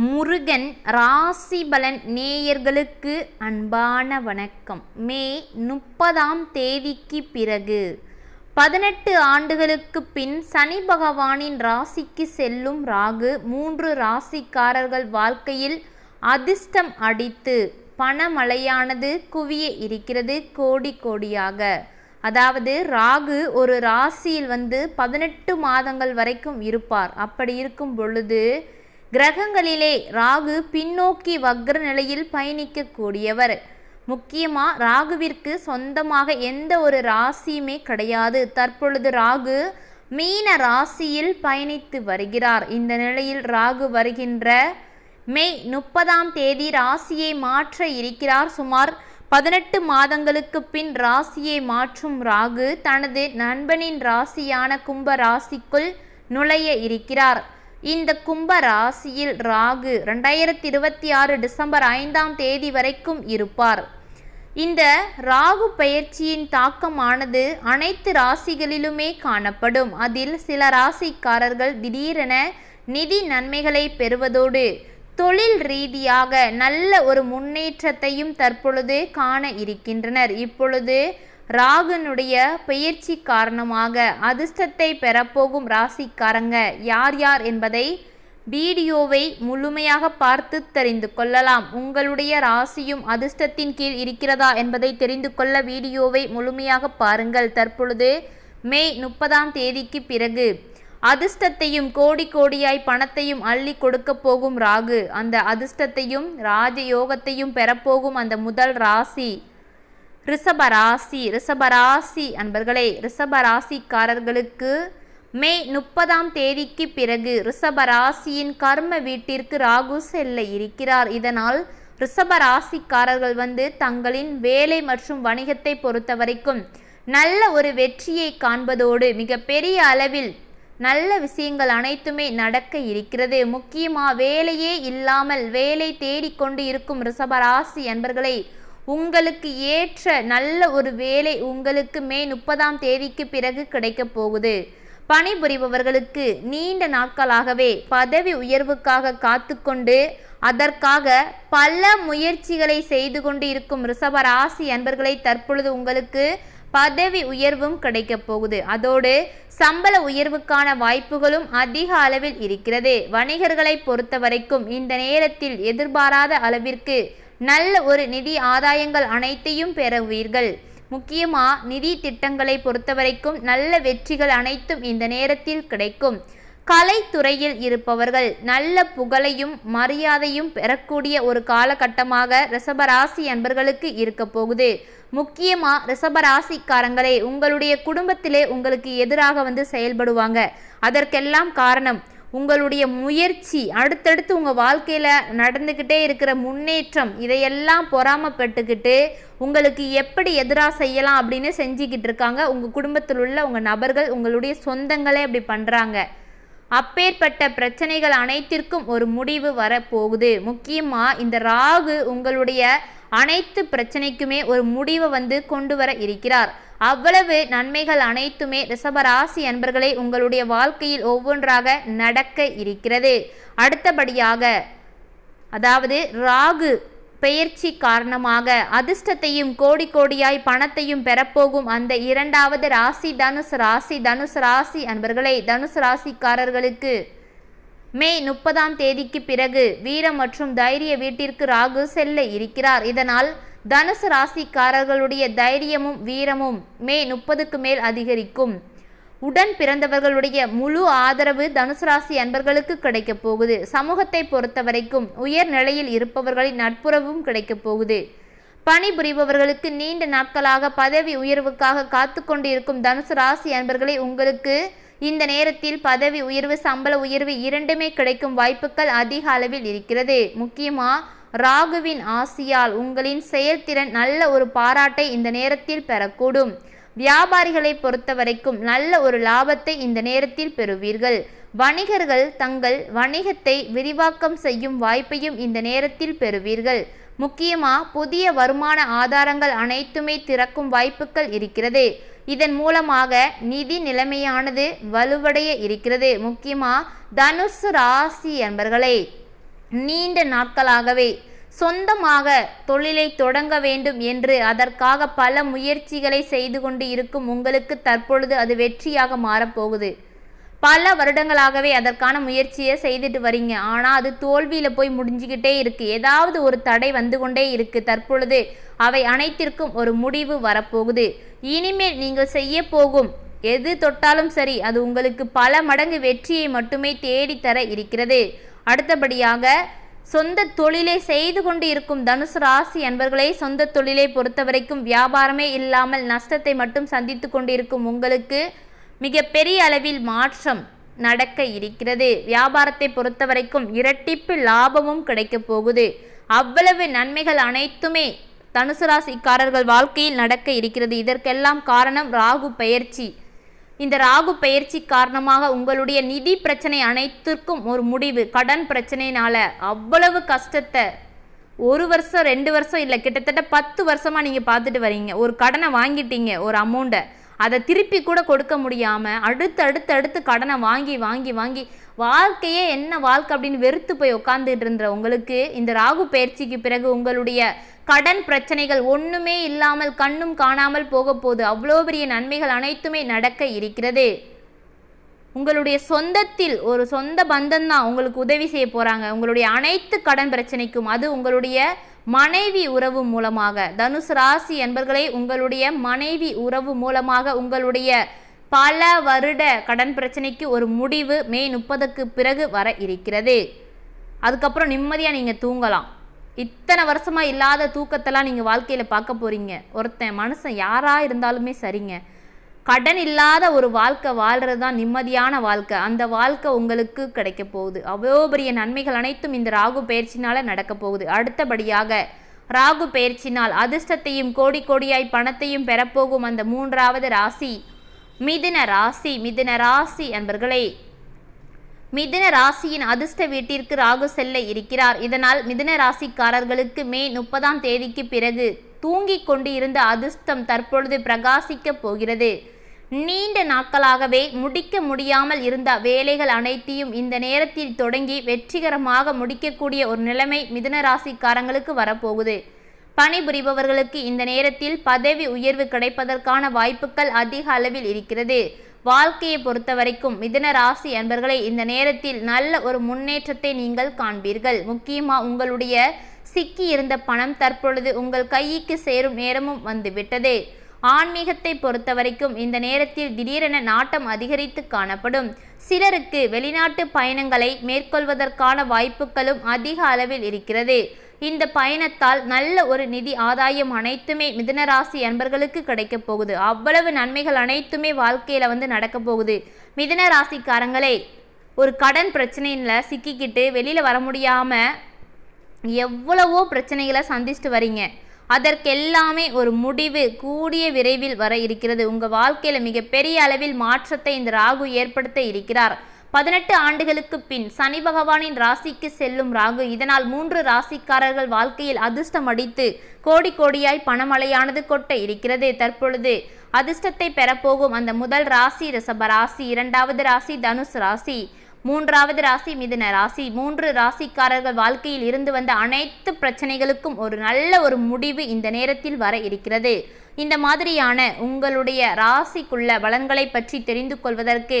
முருகன் ராசிபலன் நேயர்களுக்கு அன்பான வணக்கம். மே முப்பதாம் தேதிக்கு பிறகு பதினெட்டு ஆண்டுகளுக்கு பின் சனி பகவானின் ராசிக்கு செல்லும் ராகு மூன்று ராசிக்காரர்கள் வாழ்க்கையில் அதிர்ஷ்டம் அடித்து பணமழையானது குவிய இருக்கிறது கோடி கோடியாக. அதாவது ராகு ஒரு ராசியில் வந்து பதினெட்டு மாதங்கள் வரைக்கும் இருப்பார். அப்படி இருக்கும் பொழுது கிரகங்களிலே ராகு பின்னோக்கி வக்ர நிலையில் பயணிக்கக்கூடியவர். முக்கியமாக ராகுவிற்கு சொந்தமாக எந்த ஒரு ராசியுமே கிடையாது. தற்பொழுது ராகு மீன ராசியில் பயணித்து வருகிறார். இந்த நிலையில் ராகு வருகின்ற மே முப்பதாம் தேதி ராசியை மாற்ற இருக்கிறார். சுமார் பதினெட்டு மாதங்களுக்கு பின் ராசியை மாற்றும் ராகு தனது நண்பனின் ராசியான கும்ப ராசிக்குள் நுழைய இருக்கிறார். இந்த கும்ப ராசியில் ராகு ரெண்டாயிரத்தி இருபத்தி ஆறு டிசம்பர் ஐந்தாம் தேதி வரைக்கும் இருப்பார். இந்த ராகு பயிற்சியின் தாக்கமானது அனைத்து ராசிகளிலுமே காணப்படும். அதில் சில ராசிக்காரர்கள் திடீரென நிதி நன்மைகளை பெறுவதோடு தொழில் ரீதியாக நல்ல ஒரு முன்னேற்றத்தையும் தற்பொழுது காண இருக்கின்றனர். இப்பொழுது ராகுனுடைய பயிற்சி காரணமாக அதிர்ஷ்டத்தை பெறப்போகும் ராசிக்காரங்க யார் யார் என்பதை வீடியோவை முழுமையாக பார்த்து தெரிந்து கொள்ளலாம். உங்களுடைய ராசியும் அதிர்ஷ்டத்தின் கீழ் இருக்கிறதா என்பதை தெரிந்து கொள்ள வீடியோவை முழுமையாக பாருங்கள். தற்பொழுது மே முப்பதாம் தேதிக்கு பிறகு அதிர்ஷ்டத்தையும் கோடி கோடியாய் பணத்தையும் அள்ளி கொடுக்க போகும் ராகு. அந்த அதிர்ஷ்டத்தையும் ராஜயோகத்தையும் பெறப்போகும் அந்த முதல் ராசி. ரிஷபராசி ரிஷபராசி அன்பர்களே ரிஷபராசிக்காரர்களுக்கு மே முப்பதாம் தேதிக்கு பிறகு ரிஷபராசியின் கர்ம வீட்டிற்கு ராகு செல்ல இருக்கிறார். இதனால் ரிஷபராசிக்காரர்கள் வந்து தங்களின் வேலை மற்றும் வணிகத்தை பொறுத்த வரைக்கும் நல்ல ஒரு வெற்றியை காண்பதோடு மிகப்பெரிய அளவில் நல்ல விஷயங்கள் அனைத்துமே நடக்க இருக்கிறது. முக்கியமாக வேலையே இல்லாமல் வேலை தேடிக்கொண்டு இருக்கும் ரிஷபராசி அன்பர்களை உங்களுக்கு ஏற்ற நல்ல ஒரு வேலை உங்களுக்கு மே முப்பதாம் தேதிக்கு பிறகு கிடைக்கப் போகுது. பணிபுரிபவர்களுக்கு நீண்ட நாட்களாகவே பதவி உயர்வுக்காக காத்துக்கொண்டு அதற்காக பல முயற்சிகளை செய்து கொண்டு இருக்கும் ரிஷபராசி அன்பர்களை தற்பொழுது உங்களுக்கு பதவி உயர்வும் கிடைக்கப் போகுது. அதோடு சம்பள உயர்வுக்கான வாய்ப்புகளும் அதிக அளவில் இருக்கிறது. வணிகர்களை பொறுத்த வரைக்கும் இந்த நேரத்தில் எதிர்பாராத அளவிற்கு நல்ல ஒரு நிதி ஆதாயங்கள் அனைத்தையும் பெறுவீர்கள். முக்கியமாக நிதி திட்டங்களை பொறுத்தவரைக்கும் நல்ல வெற்றிகள் அனைத்தும் இந்த நேரத்தில் கிடைக்கும். கலைத்துறையில் இருப்பவர்கள் நல்ல புகழையும் மரியாதையும் பெறக்கூடிய ஒரு காலகட்டமாக ரிஷபராசி அன்பர்களுக்கு இருக்க போகுது. முக்கியமாக ரிஷபராசிக்காரங்களே உங்களுடைய குடும்பத்திலே உங்களுக்கு எதிராக வந்து செயல்படுவாங்க. அதற்கெல்லாம் காரணம் உங்களுடைய முயற்சி அடுத்தடுத்து உங்கள் வாழ்க்கையில் நடந்துக்கிட்டே இருக்கிற முன்னேற்றம் இதையெல்லாம் பொறாமப்பட்டுக்கிட்டு உங்களுக்கு எப்படி எதிராக செய்யலாம் அப்படின்னு செஞ்சுக்கிட்டு இருக்காங்க. உங்கள் குடும்பத்தில் உள்ள உங்கள் நபர்கள் உங்களுடைய சொந்தங்களே அப்படி பண்ணுறாங்க அப்பேற்பட்ட பிரச்சனைகள் அனைத்திற்கும் ஒரு முடிவு வரப்போகுது. முக்கியமாக இந்த ராகு உங்களுடைய அனைத்து பிரச்சனைக்குமே ஒரு முடிவை வந்து கொண்டு வர இருக்கிறார். அவ்வளவு நன்மைகள் அனைத்துமே ரிஷபராசி அன்பர்களே உங்களுடைய வாழ்க்கையில் ஒவ்வொன்றாக நடக்க இருக்கிறது. அடுத்தபடியாக அதாவது ராகு பெயர்ச்சி காரணமாக அதிர்ஷ்டத்தையும் கோடி கோடியாய் பணத்தையும் பெறப்போகும் அந்த இரண்டாவது ராசி தனுஷ் ராசி தனுஷ் ராசி அன்பர்களே தனுஷ் ராசிக்காரர்களுக்கு மே முப்பதாம் தேதிக்கு பிறகு வீரம் மற்றும் தைரிய வீட்டிற்கு ராகு செல்ல இருக்கிறார். இதனால் தனுசு ராசிக்காரர்களுடைய தைரியமும் வீரமும் மே முப்பதுக்கு மேல் அதிகரிக்கும். உடன் பிறந்தவர்களுடைய முழு ஆதரவு தனுசு ராசி அன்பர்களுக்கு கிடைக்கப் போகுது. சமூகத்தை பொறுத்த வரைக்கும் உயர் நிலையில் இருப்பவர்களின் நட்புறவும் கிடைக்கப் போகுது. பணிபுரிபவர்களுக்கு நீண்ட நாட்களாக பதவி உயர்வுக்காக காத்து கொண்டிருக்கும் தனுசு ராசி அன்பர்களை உங்களுக்கு இந்த நேரத்தில் பதவி உயர்வு சம்பள உயர்வு இரண்டுமே கிடைக்கும் வாய்ப்புகள் அதிக அளவில் இருக்கிறது. முக்கியமாக ராகுவின் ஆசியால் உங்களின் செயல்திறன் நல்ல ஒரு பாராட்டை இந்த நேரத்தில் பெறக்கூடும். வியாபாரிகளை பொறுத்த வரைக்கும் நல்ல ஒரு லாபத்தை இந்த நேரத்தில் பெறுவீர்கள். வணிகர்கள் தங்கள் வணிகத்தை விரிவாக்கம் செய்யும் வாய்ப்பையும் இந்த நேரத்தில் பெறுவீர்கள். முக்கியமாக புதிய வருமான ஆதாரங்கள் அனைத்துமே திறக்கும் வாய்ப்புகள் இருக்கிறது. இதன் மூலமாக நிதி நிலைமையானது வலுவடைய இருக்கிறது. முக்கியமாக தனுசு ராசி என்பர்களே நீண்ட நாட்களாகவே சொந்தமாக தொழிலை தொடங்க வேண்டும் என்று அதற்காக பல முயற்சிகளை செய்து கொண்டு இருக்கும் உங்களுக்கு தற்பொழுது அது வெற்றியாக மாறப்போகுது. பல வருடங்களாகவே அதற்கான முயற்சியை செய்துட்டு வரீங்க. ஆனால் அது தோல்வியில் போய் முடிஞ்சுக்கிட்டே இருக்கு. ஏதாவது ஒரு தடை வந்து கொண்டே இருக்கு. தற்பொழுது அவை அனைத்திற்கும் ஒரு முடிவு வரப்போகுது. இனிமேல் நீங்கள் செய்ய போகும் எது தொட்டாலும் சரி அது உங்களுக்கு பல மடங்கு வெற்றியை மட்டுமே தேடித்தர இருக்கிறது. அடுத்தபடியாக சொந்த தொழிலை செய்து கொண்டு இருக்கும் தனுசு ராசி என்பர்களே சொந்த தொழிலை பொறுத்தவரைக்கும் வியாபாரமே இல்லாமல் நஷ்டத்தை மட்டும் சந்தித்து கொண்டிருக்கும் உங்களுக்கு மிகப்பெரிய அளவில் மாற்றம் நடக்க இருக்கிறது. வியாபாரத்தை பொறுத்தவரைக்கும் இரட்டிப்பு லாபமும் கிடைக்கப் போகுது. அவ்வளவு நன்மைகள் அனைத்துமே தனுசு ராசிக்காரர்கள் வாழ்க்கையில் நடக்க இருக்கிறது. இதற்கெல்லாம் காரணம் ராகு பயிற்சி. இந்த ராகு பயிற்சி காரணமாக உங்களுடைய நிதி பிரச்சனை அனைத்திற்கும் ஒரு முடிவு. கடன் பிரச்சனைனால அவ்வளவு கஷ்டத்தை ஒரு வருஷம் ரெண்டு வருஷம் இல்லை கிட்டத்தட்ட பத்து வருஷமாக நீங்கள் பார்த்துட்டு வரீங்க. ஒரு கடனை வாங்கிட்டீங்க ஒரு அமௌண்ட்டை அதை திருப்பி கூட கொடுக்க முடியாமல் அடுத்து அடுத்து அடுத்து கடனை வாங்கி வாங்கி வாங்கி வாழ்க்கையே என்ன வாழ்க்கை அப்படின்னு வெறுத்து போய் உட்காந்துட்டு இருந்த உங்களுக்கு இந்த ராகு பயிற்சிக்கு பிறகு உங்களுடைய கடன் பிரச்சனைகள் ஒன்றுமே இல்லாமல் கண்ணும் காணாமல் போக போது அவ்வளோ பெரிய நன்மைகள் அனைத்துமே நடக்க இருக்கிறது. உங்களுடைய சொந்தத்தில் ஒரு சொந்த பந்தம் தான் உங்களுக்கு உதவி செய்ய போகிறாங்க உங்களுடைய அனைத்து கடன் பிரச்சனைக்கும் அது உங்களுடைய மனைவி உறவு மூலமாக. தனுசு ராசி என்பர்களை உங்களுடைய மனைவி உறவு மூலமாக உங்களுடைய பல வருட கடன் பிரச்சனைக்கு ஒரு முடிவு மே முப்பதுக்கு பிறகு வர இருக்கிறது. அதுக்கப்புறம் நிம்மதியாக நீங்கள் தூங்கலாம். இத்தனை வருஷமாக இல்லாத தூக்கத்தெல்லாம் நீங்கள் வாழ்க்கையில் பார்க்க போகிறீங்க ஒருத்தன் மனுஷன் யாராக இருந்தாலுமே சரிங்க. கடன் இல்லாத ஒரு வாழ்க்கை வாழ்கிறது தான் நிம்மதியான வாழ்க்கை. அந்த வாழ்க்கை உங்களுக்கு கிடைக்க போகுது. அவ்வளோ பெரிய நன்மைகள் அனைத்தும் இந்த ராகு பயிற்சினால் நடக்க போகுது. அடுத்தபடியாக ராகு பயிற்சினால் அதிர்ஷ்டத்தையும் கோடி கோடியாய் பணத்தையும் பெறப்போகும் அந்த மூன்றாவது ராசி. மிதுன ராசி மிதுன ராசி அன்பர்களே. மிதுன ராசியின் அதிர்ஷ்ட வீட்டிற்கு ராகு செல்ல இருக்கிறார். இதனால் மிதுன ராசிக்காரர்களுக்கு மே முப்பதாம் தேதிக்கு பிறகு தூங்கிக் கொண்டு இருந்த அதிர்ஷ்டம் தற்பொழுது பிரகாசிக்கப் போகிறது. நீண்ட நாட்களாகவே முடிக்க முடியாமல் இருந்த வேலைகள் அனைத்தையும் இந்த நேரத்தில் தொடங்கி வெற்றிகரமாக முடிக்கக்கூடிய ஒரு நிலைமை மிதுன ராசிக்காரங்களுக்கு வரப்போகுது. பணிபுரிபவர்களுக்கு இந்த நேரத்தில் பதவி உயர்வு கிடைப்பதற்கான வாய்ப்புகள் அதிக அளவில் இருக்கிறது. வாழ்க்கையை பொறுத்தவரைக்கும் மிதன ராசி அன்பர்களை இந்த நேரத்தில் நல்ல ஒரு முன்னேற்றத்தை நீங்கள் காண்பீர்கள். முக்கியமாக உங்களுடைய சிக்கி இருந்த பணம் தற்பொழுது உங்கள் கைக்கு சேரும் நேரமும் வந்துவிட்டது. ஆன்மீகத்தை பொறுத்தவரைக்கும் இந்த நேரத்தில் திடீரென நாட்டம் அதிகரித்து காணப்படும். சிலருக்கு வெளிநாட்டு பயணங்களை மேற்கொள்வதற்கான வாய்ப்புகளும் அதிக அளவில் இருக்கிறது. இந்த பயணத்தால் நல்ல ஒரு நிதி ஆதாயம் அனைத்துமே மிதனராசி அன்பர்களுக்கு கிடைக்க போகுது. அவ்வளவு நன்மைகள் அனைத்துமே வாழ்க்கையில் வந்து நடக்க போகுது. மிதுன ராசிக்காரங்களே ஒரு கடன் பிரச்சனையில் சிக்கிக்கிட்டு வெளியில் வர முடியாமல் எவ்வளவோ பிரச்சனைகளை சந்திச்சுட்டு வரீங்க. அதற்கெல்லாமே ஒரு முடிவு கூடிய விரைவில் வர இருக்கிறது. உங்கள் வாழ்க்கையில் மிகப்பெரிய அளவில் மாற்றத்தை இந்த ராகு ஏற்படுத்த இருக்கிறார். பதினெட்டு ஆண்டுகளுக்கு பின் சனி பகவானின் ராசிக்கு செல்லும் ராகு. இதனால் மூன்று ராசிக்காரர்கள் வாழ்க்கையில் அதிர்ஷ்டம் அடித்து கோடி கோடியாய் பணமழையானது கொட்ட இருக்கிறது. தற்பொழுது அதிர்ஷ்டத்தை பெறப்போகும் அந்த முதல் ராசி ரிஷப ராசி இரண்டாவது ராசி தனுஷ் ராசி மூன்றாவது ராசி மிதுன ராசி. மூன்று ராசிக்காரர்கள் வாழ்க்கையில் இருந்து வந்த அனைத்து பிரச்சனைகளுக்கும் ஒரு நல்ல ஒரு முடிவு இந்த நேரத்தில் வர இருக்கிறது. இந்த மாதிரியான உங்களுடைய ராசிக்குள்ள பலன்களை பற்றி தெரிந்து கொள்வதற்கு